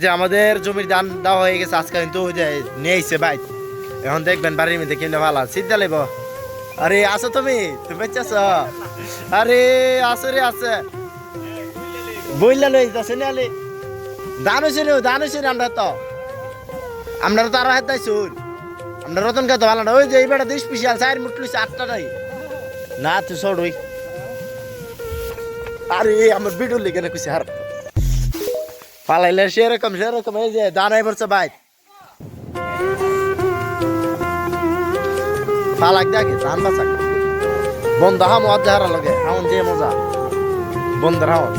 যে আমাদের জমির ধান দেওয়া হয়ে গেছে, আজকে কিন্তু ওই যে নিয়ে আইছে ভাই। এখন দেখবেন বাড়ির মধ্যে কিনলে ভালো সিদ্ধা লাগব আরে আসো তুমি? তুমি আছো? আরে আসো রে, আছে। বইলা লই যাচ্ছে না আলে। দান হয়েছে রে দান আমরা তো। আমরা তো আরও হাত শুন আমরা রতন খাতে ভালো না। ওই যে এই এইবার দুই স্পেশাল চার মুট লইছে আটটা নাই। না, তুই সর ওই। আরে, আমার ভিডিও লিখে না কুছি আর পালাইলে সেরকম সেরকম, এই যে দানাই পড়ছে ভাই। পালাক দেখে ধান বাঁচাক। বন্ধ হাম অজ্জা হারা লগে, হাউন যে মজা। বন্ধের হাউন।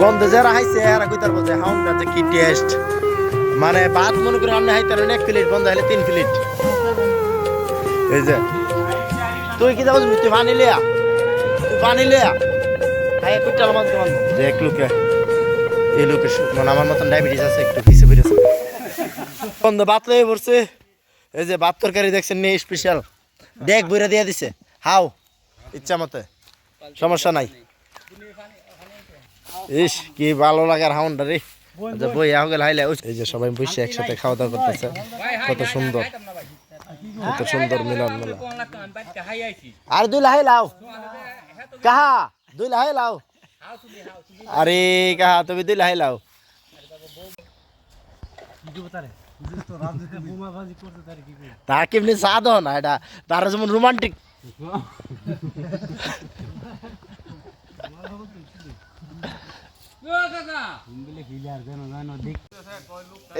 বন্ধ যারা হাইছে, এরা কইতার বোঝে হাউনটা যে কি টেস্ট মানে ভাত মনে করে আপনি হাইতে এক প্লেট বন্ধ হলে তিন প্লেট এই যে। তুই কি যাব তুই পানি লিয়া। তুই পানি লিয়া। খাই কুইটাল মাছ যে এক লোকে। এই লোকের মানে আমার মতন ডায়াবেটিস আছে, একটু পিছিয়ে বেড়েছে বন্ধ, ভাত লয়ে পড়ছে। এই যে ভাত তরকারি দেখছেন নিয়ে স্পেশাল দেখ, বইরা দিয়ে দিছে। হাও, ইচ্ছা মতে। সমস্যা নাই। ইস, কি ভালো লাগার হাউন্ডা রে। আচ্ছা বই আহ গেল, হাইলে। এই যে সবাই বসে একসাথে খাওয়া দাওয়া করতেছে। কত সুন্দর। কত সুন্দর মিলন মিলন আর দুই লাহে লাও। কাহা? দুই লাহে লাও। আরে কাহা, তুমি দুই লাহে লাও। তা কেমনি সাদ না, এটা তারা যেমন রোমান্টিক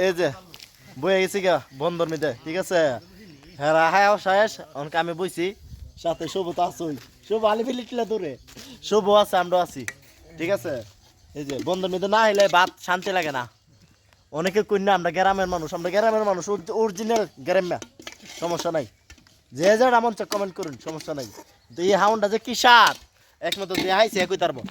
এই যে বয়ে গেছি গা বন্ধর মিদে, ঠিক আছে? হ্যাঁ হ্যাঁ শেষ অনকে আমি বইছি, সাথে শুভ তো আসই শুভ আলিপিলিটলে দূরে। শুভ আছে আমরা আছি। ঠিক আছে? এই যে, বন্ধুর মিদে না হইলে ভাত শান্তি লাগে না। অনেকে কন্যা আমরা গ্রামের মানুষ, আমরা গ্রামের মানুষ অরিজিনাল গ্রাম্যা। সমস্যা নাই। যে যার আমন কমেন্ট করুন, সমস্যা নাই। তো এই হাউন্ডটা যে কি সার একমাত্র দিয়ে হাইছে, একই তারবো